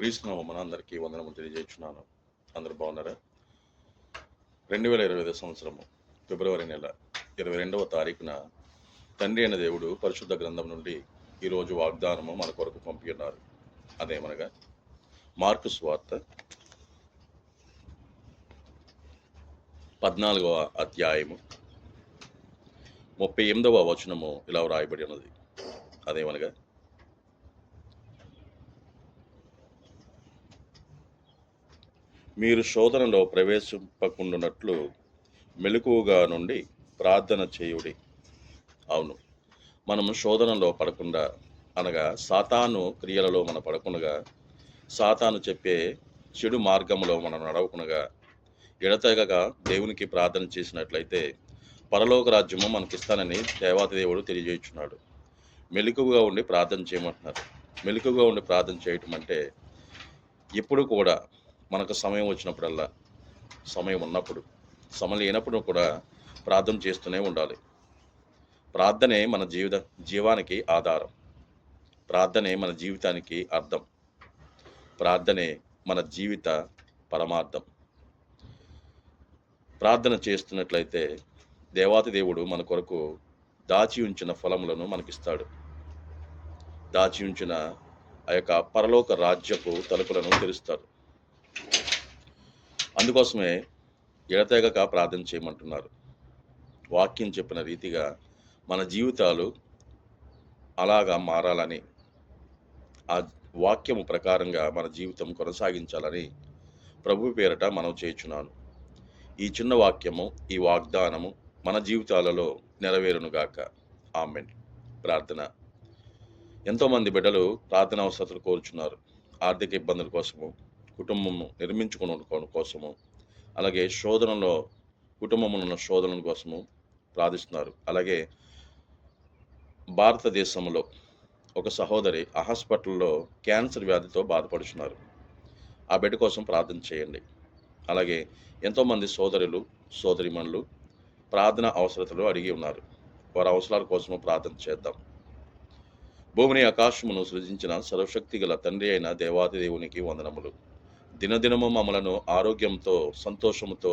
క్రీస్తు మనందరికీ వందనము తెలియజేస్తున్నాను అందరూ బాగున్నారా? రెండు వేల ఇరవై ఐదు సంవత్సరము ఫిబ్రవరి నెల ఇరవై రెండవ తారీఖున తండ్రి అయిన దేవుడు పరిశుద్ధ గ్రంథం నుండి ఈరోజు వాగ్దానము మన కొరకు పంపి ఉన్నారు అదేమనగా మార్కు స్వార్త పద్నాలుగవ అధ్యాయము ముప్పై ఎనిమిదవ వచనము ఇలా వ్రాయబడి ఉన్నది. అదేమనగా మీరు శోధనలో ప్రవేశింపకుండానట్లు మెలకువగా నుండి ప్రార్థన చేయుడి. అవును మనము శోధనలో పడకుండా అనగా సాతాను క్రియలలో మన పడకుండగా సాతాను చెప్పే చెడు మార్గంలో మనం నడవకుండగా ఎడతెగక దేవునికి ప్రార్థన చేసినట్లయితే పరలోక రాజ్యము మనకిస్తానని దేవాతి దేవుడు తెలియజేస్తున్నాడు మెలకువగా ఉండి ప్రార్థన చేయమంటున్నారు. మెలకువగా ఉండి ప్రార్థన చేయటం అంటే ఎప్పుడు కూడా మనకు సమయం వచ్చినప్పుడల్లా సమయం ఉన్నప్పుడు సమయం లేనప్పుడు కూడా ప్రార్థన చేస్తూనే ఉండాలి. ప్రార్థనే మన జీవిత జీవానికి ఆధారం. ప్రార్థనే మన జీవితానికి అర్థం. ప్రార్థనే మన జీవిత పరమార్థం. ప్రార్థన చేస్తున్నట్లయితే దేవాతి దేవుడు మన కొరకు దాచి ఉంచిన ఫలములను మనకిస్తాడు. దాచి ఉంచిన ఆ యొక్క పరలోక రాజ్యపు తలుపులను తెరుస్తాడు. అందుకోసమే ఎడతెగక ప్రార్థన చేయమంటున్నారు. వాక్యం చెప్పిన రీతిగా మన జీవితాలు అలాగా మారాలని ఆ వాక్యము ప్రకారంగా మన జీవితం కొనసాగించాలని ప్రభు పేరట మనం చేయుచున్నాను. ఈ చిన్న వాక్యము ఈ వాగ్దానము మన జీవితాలలో నెరవేరునుగాక. ఆమెన్. ప్రార్థన. ఎంతోమంది బిడ్డలు ప్రార్థన అవసరాలు కోరుచున్నారు. ఆర్థిక ఇబ్బందుల కోసము కుటుంబము నిర్మించుకున్న కోసము అలాగే శోధనలో కుటుంబంలో ఉన్న శోధనల కోసము ప్రార్థిస్తున్నారు. అలాగే భారతదేశంలో ఒక సహోదరి ఆ హాస్పిటల్లో క్యాన్సర్ వ్యాధితో బాధపడుతున్నారు ఆ బిడ్డ కోసం ప్రార్థన చేయండి. అలాగే ఎంతోమంది సోదరులు సోదరిమణులు ప్రార్థన అవసరతలు అడిగి ఉన్నారు. వారి అవసరాల కోసము ప్రార్థన చేద్దాం. భూమిని ఆకాశమును సృజించిన సర్వశక్తి గల తండ్రి అయిన దేవాది దేవునికి వందనములు. దినదినము మమ్మలను ఆరోగ్యంతో సంతోషముతో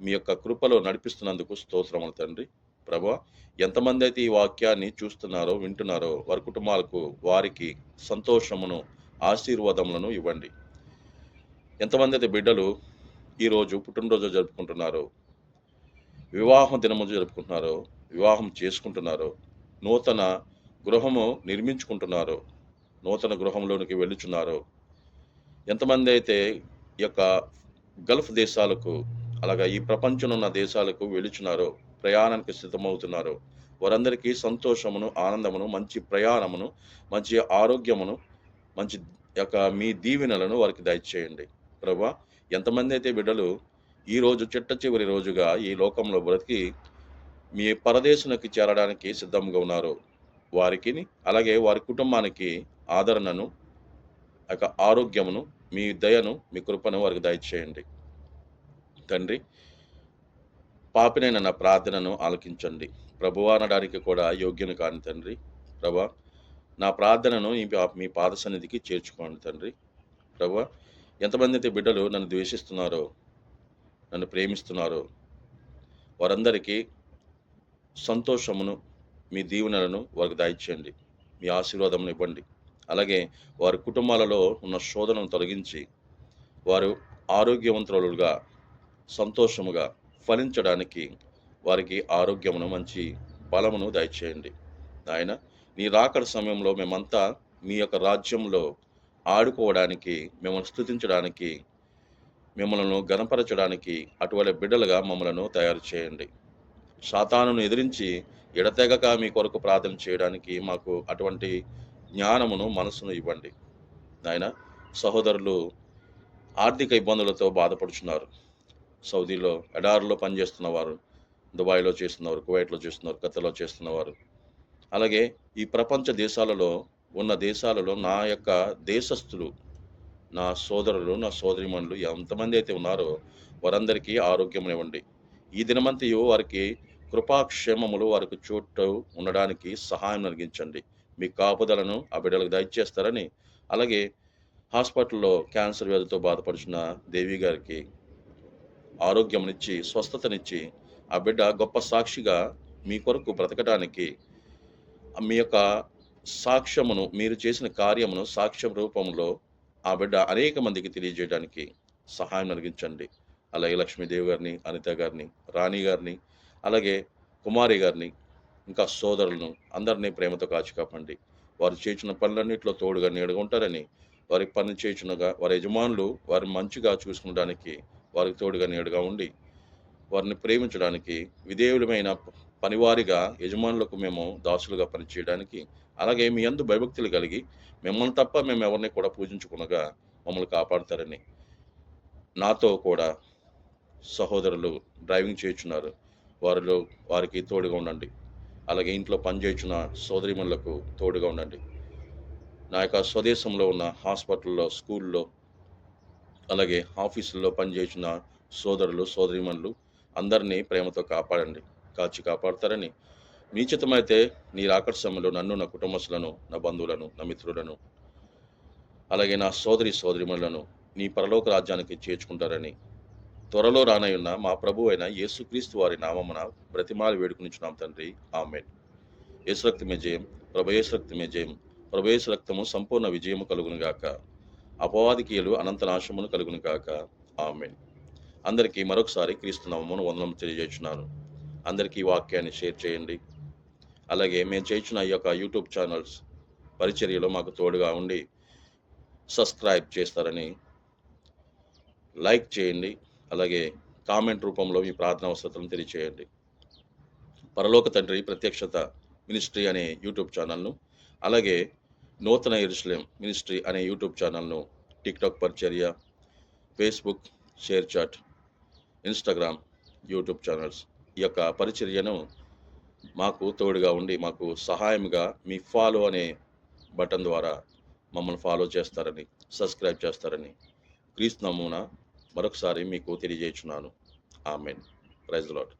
మీ యొక్క కృపలో నడిపిస్తున్నందుకు స్తోత్రములు తండ్రి. ప్రభా ఎంతమంది అయితే ఈ వాక్యాన్ని చూస్తున్నారో వింటున్నారో వారి కుటుంబాలకు వారికి సంతోషమును ఆశీర్వాదములను ఇవ్వండి. ఎంతమంది అయితే బిడ్డలు ఈరోజు పుట్టినరోజు జరుపుకుంటున్నారో వివాహం దినము జరుపుకుంటున్నారో వివాహం చేసుకుంటున్నారో నూతన గృహము నిర్మించుకుంటున్నారో నూతన గృహంలోనికి వెళ్ళుచున్నారో ఎంతమంది అయితే యొక్క గల్ఫ్ దేశాలకు అలాగా ఈ ప్రపంచంలో ఉన్న దేశాలకు వెళుచున్నారో ప్రయాణానికి సిద్ధమవుతున్నారో వారందరికీ సంతోషమును ఆనందమును మంచి ప్రయాణమును మంచి ఆరోగ్యమును మంచి యొక్క మీ దీవెనలను వారికి దయచేయండి. ప్రభా ఎంతమంది అయితే బిడ్డలు ఈరోజు చిట్ట చివరి రోజుగా ఈ లోకంలో బ్రతికి మీ పరదేశునికి చేరడానికి సిద్ధంగా ఉన్నారు వారికి అలాగే వారి కుటుంబానికి ఆదరణను యొక్క ఆరోగ్యమును మీ దయను మీ కృపను వారికి దయచేయండి. తండ్రి పాపినైన నా ప్రార్థనను ఆలకించండి. ప్రభువా అనడానికి కూడా యోగ్యను కాని తండ్రి. ప్రభా నా ప్రార్థనను మీ మీ పాద సన్నిధికి చేర్చుకోండి తండ్రి. ప్రభా ఎంతమంది అయితే బిడ్డలు నన్ను ద్వేషిస్తున్నారో నన్ను ప్రేమిస్తున్నారో వారందరికీ సంతోషమును మీ దీవెనలను వారికి దాయిచ్చేయండి మీ ఆశీర్వాదమును ఇవ్వండి. అలాగే వారి కుటుంబాలలో ఉన్న శోధనను తొలగించి వారు ఆరోగ్యవంతులుగా సంతోషముగా ఫలించడానికి వారికి ఆరోగ్యమును మంచి బలమును దయచేయండి. ఆయన నీ రాకడ సమయంలో మేమంతా మీ యొక్క రాజ్యంలో ఆడుకోవడానికి మిమ్మల్ని స్థుతించడానికి మిమ్మల్ని గణపరచడానికి అటువంటి బిడ్డలుగా మమ్మలను తయారు చేయండి. సాతానును ఎదిరించి ఎడతెగక మీ కొరకు ప్రార్థన చేయడానికి మాకు అటువంటి జ్ఞానమును మనసును ఇవ్వండి. నాయన సహోదరులు ఆర్థిక ఇబ్బందులతో బాధపడుచున్నారు. సౌదీలో ఎడారిలో పనిచేస్తున్నవారు దుబాయ్లో చేస్తున్నవారు కువైట్లో చేస్తున్నారు ఖతర్లో చేస్తున్నవారు. అలాగే ఈ ప్రపంచ దేశాలలో ఉన్న దేశాలలో నా యొక్క దేశస్థులు నా సోదరులు నా సోదరిమణులు ఎంతమంది అయితే ఉన్నారో వారందరికీ ఆరోగ్యం ఇవ్వండి. ఈ దినమంతయు వారికి కృపాక్షేమములు వారికి చోటు ఉండడానికి సహాయం కలిగించండి. మీ కాపుదలను ఆ బిడ్డలకు దయచేస్తారని అలాగే హాస్పిటల్లో క్యాన్సర్ వ్యాధితో బాధపడుచున్న దేవి గారికి ఆరోగ్యంనిచ్చి స్వస్థతనిచ్చి ఆ బిడ్డ గొప్ప సాక్షిగా మీ కొరకు బ్రతకడానికి మీ యొక్క సాక్ష్యమును మీరు చేసిన కార్యమును సాక్ష్యం రూపంలో ఆ బిడ్డ అనేక మందికి తెలియజేయడానికి సహాయం కలిగించండి అలాగే లక్ష్మీదేవి గారిని అనిత గారిని రాణి గారిని అలాగే కుమారి గారిని ఇంకా సోదరులను అందరినీ ప్రేమతో కాచి కాపండి. వారు చేసిన పనులన్నింటిలో తోడుగా నీడగా ఉంటారని వారి పని చేయుచునగా వారి యజమానులు వారిని మంచిగా చూసుకునడానికి వారికి తోడుగా నీడగా ఉండి వారిని ప్రేమించడానికి విధేయులమైన పనివారిగా యజమానులకు మేము దాసులుగా పనిచేయడానికి అలాగే మీ అందు భయభక్తులు కలిగి మిమ్మల్ని తప్ప మేము ఎవరిని కూడా పూజించుకునగా మమ్మల్ని కాపాడతారని నాతో కూడా సహోదరులు డ్రైవింగ్ చేయుచున్నారు. వారిలో వారికి తోడుగా ఉండండి. అలాగే ఇంట్లో పనిచేస్తున్న సోదరిమణులకు తోడుగా ఉండండి. నా యొక్క స్వదేశంలో ఉన్న హాస్పిటల్లో స్కూల్లో అలాగే ఆఫీసుల్లో పనిచేసిన సోదరులు సోదరిమణులు అందరినీ ప్రేమతో కాపాడండి కాచి కాపాడతారని. మీ చిత్తమైతే నీ రాకడ సమయంలో నన్ను నా కుటుంబస్తులను నా బంధువులను నా మిత్రులను అలాగే నా సోదరి సోదరిమణులను నీ పరలోక రాజ్యానికి చేర్చుకుంటారని త్వరలో రానయున్న మా ప్రభు అయిన యేసుక్రీస్తు వారి నామమున బ్రతిమాలి వేడుకునిచున్నాం తండ్రి. ఆమెన్. యేసురక్తమే జయం. ప్రభయేసురక్తమే జయం. ప్రభు రక్తము సంపూర్ణ విజయము కలుగును గాక. అపవాదికీయులు అనంత నాశమును కలుగును గాక. ఆమెన్. అందరికీ మరొకసారి క్రీస్తు నామమును వందనం తెలియజేస్తున్నాను అందరికీ వాక్యాన్ని షేర్ చేయండి. అలాగే మేము చేయించిన ఈ యొక్క యూట్యూబ్ ఛానల్స్ పరిచర్యలో మాకు తోడుగా ఉండి సబ్స్క్రైబ్ చేస్తారని లైక్ చేయండి. అలాగే కామెంట్ రూపంలో మీ ప్రార్థన అవసరతలను తెలియచేయండి. పరలోక తండ్రి ప్రత్యక్షత మినిస్ట్రీ అనే యూట్యూబ్ ఛానల్ను అలాగే నూతన ఎరుసలేం మినిస్ట్రీ అనే యూట్యూబ్ ఛానల్ను టిక్టాక్ పరిచర్య Facebook ShareChat Instagram YouTube channels ఈ యొక్క పరిచర్యను మాకు తోడుగా ఉండి మాకు సహాయంగా మీ ఫాలో అనే బటన్ ద్వారా మమ్మల్ని ఫాలో చేస్తారని సబ్స్క్రైబ్ చేస్తారని క్రీస్తు నమూనా మరొకసారి మీకు తెలియజేస్తున్నాను ఆమెన్. Praise lot